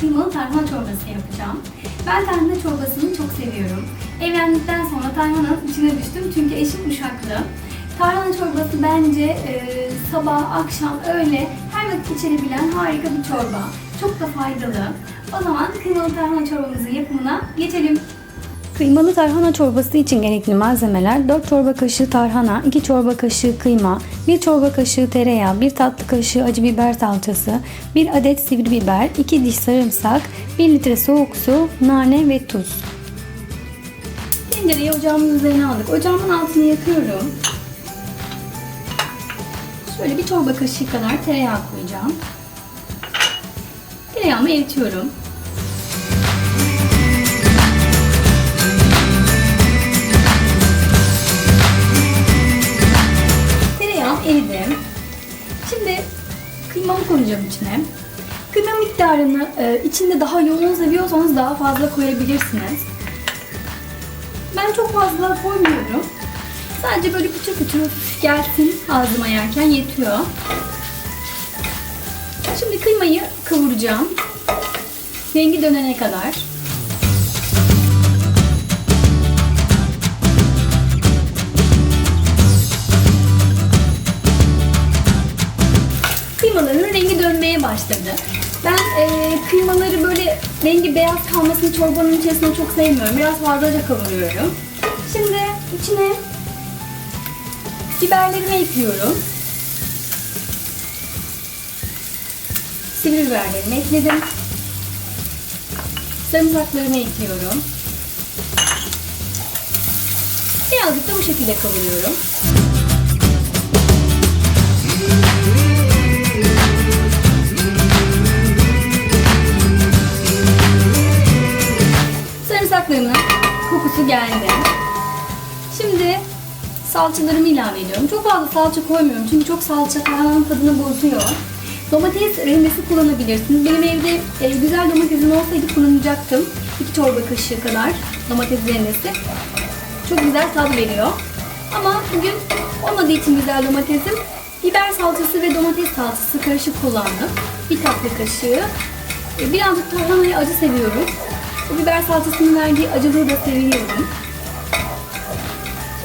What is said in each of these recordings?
kıymalı tarhana çorbası yapacağım. Ben tarhana çorbasını çok seviyorum. Evlendikten sonra tarhananın içine düştüm çünkü eşim uşaklı. Tarhana çorbası bence e, sabah, akşam, öğle her vakit içilebilen harika bir çorba. Çok da faydalı. O zaman kıymalı tarhana çorbamızın yapımına geçelim. Kıymalı tarhana çorbası için gerekli malzemeler 4 çorba kaşığı tarhana, 2 çorba kaşığı kıyma, 1 çorba kaşığı tereyağı, 1 tatlı kaşığı acı biber salçası, 1 adet sivri biber, 2 diş sarımsak, 1 litre soğuk su, nane ve tuz. Tencereyi ocağımın üzerine aldık. Ocağımın altını yakıyorum. Şöyle bir çorba kaşığı kadar tereyağı koyacağım. Tereyağımı eritiyorum. Koyacağım içine. Kıyma miktarını e, içinde daha yoğun seviyorsanız daha fazla koyabilirsiniz. Ben çok fazla koymuyorum. Sadece böyle pütür pütür gelsin ağzıma yerken yetiyor. Şimdi kıymayı kavuracağım. Rengi dönene kadar. Kıymaların rengi dönmeye başladı. Ben e, kıymaları böyle rengi beyaz kalmasını çorbanın içerisinde çok sevmiyorum. Biraz fazlaca kavuruyorum. Şimdi içine biberlerimi ekliyorum. Sivri biberlerimi ekledim. Sarımsaklarımı ekliyorum. Birazcık da bu şekilde kavuruyorum. Salçalarımı ilave ediyorum. Çok fazla salça koymuyorum çünkü çok salça tarhananın tadını bozuyor. Domates rendesi kullanabilirsiniz. Benim evde e, güzel domatesim olsaydı kullanacaktım. 2 çorba kaşığı kadar domates rendesi. Çok güzel tat veriyor. Ama bugün olmadığı için güzel domatesim biber salçası ve domates salçası karışık kullandım. Bir tatlı kaşığı. E, Birazcık tarhanayı acı seviyorum. Bu biber salçasının verdiği acılığı da seviyorum.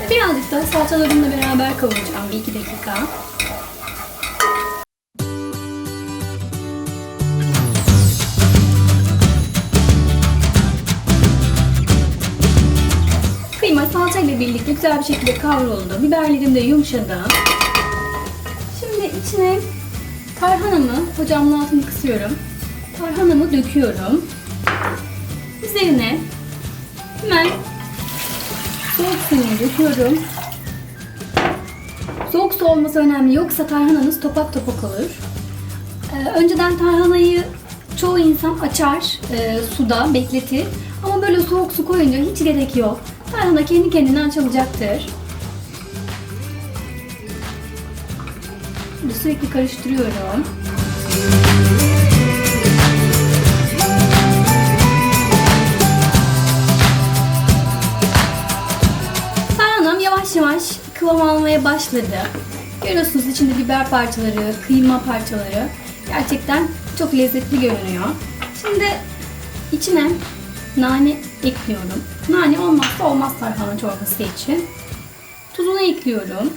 Birazcık da salçalarımla beraber kavuracağım bir iki dakika. Kıyma salça ile birlikte güzel bir şekilde kavruldu. Biberlerim de yumuşadı. Şimdi içine tarhanamı, ocağımın altını kısıyorum. Tarhanamı döküyorum. Üzerine hemen suyunu döküyorum. Soğuk su olması önemli. Yoksa tarhananız topak topak olur. Ee, önceden tarhanayı çoğu insan açar e, suda bekletir. Ama böyle soğuk su koyunca hiç gerek yok. Tarhana kendi kendine açılacaktır. Sürekli karıştırıyorum. Yavaş kıvam almaya başladı. Görüyorsunuz içinde biber parçaları, kıyma parçaları. Gerçekten çok lezzetli görünüyor. Şimdi içine nane ekliyorum. Nane olmazsa olmaz tarhana çorbası için. Tuzunu ekliyorum.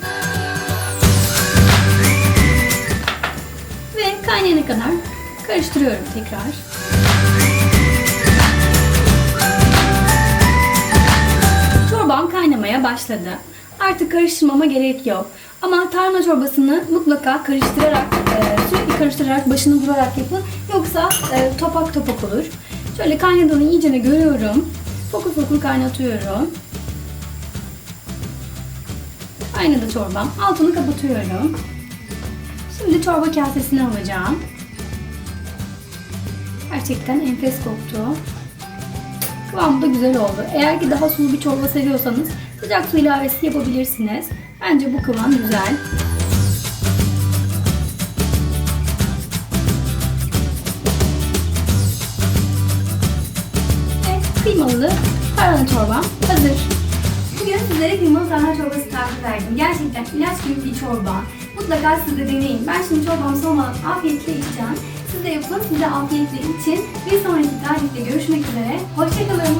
Ve kaynayana kadar karıştırıyorum tekrar. Çorbam kaynamaya başladı. Artık karıştırmama gerek yok. Ama tarhana çorbasını mutlaka karıştırarak, e, sürekli karıştırarak, başını vurarak yapın. Yoksa e, topak topak olur. Şöyle kaynadığını iyicene görüyorum. Fokur fokur kaynatıyorum. Kaynadı çorbam. Altını kapatıyorum. Şimdi çorba kasesine alacağım. Gerçekten enfes koktu. Kıvamı da güzel oldu. Eğer ki daha sulu bir çorba seviyorsanız sıcak su ilavesi yapabilirsiniz. Bence bu kıvam güzel. Ve kıymalı tarhana çorbam hazır. Bugün sizlere kıymalı tarhana çorbası tarifi verdim. Gerçekten ilaç gibi bir çorba. Mutlaka siz de deneyin. Ben şimdi çorbamı soğumadan afiyetle içeceğim. siz de yapın. Size afiyetle için. Bir sonraki tarihte görüşmek üzere. Hoşçakalın.